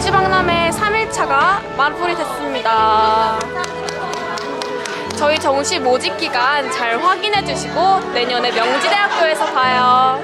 정시박람회 3일차가 마무리 됐습니다. 저희 정시 모집 기간 잘 확인해 주시고 내년에 명지대학교에서 봐요.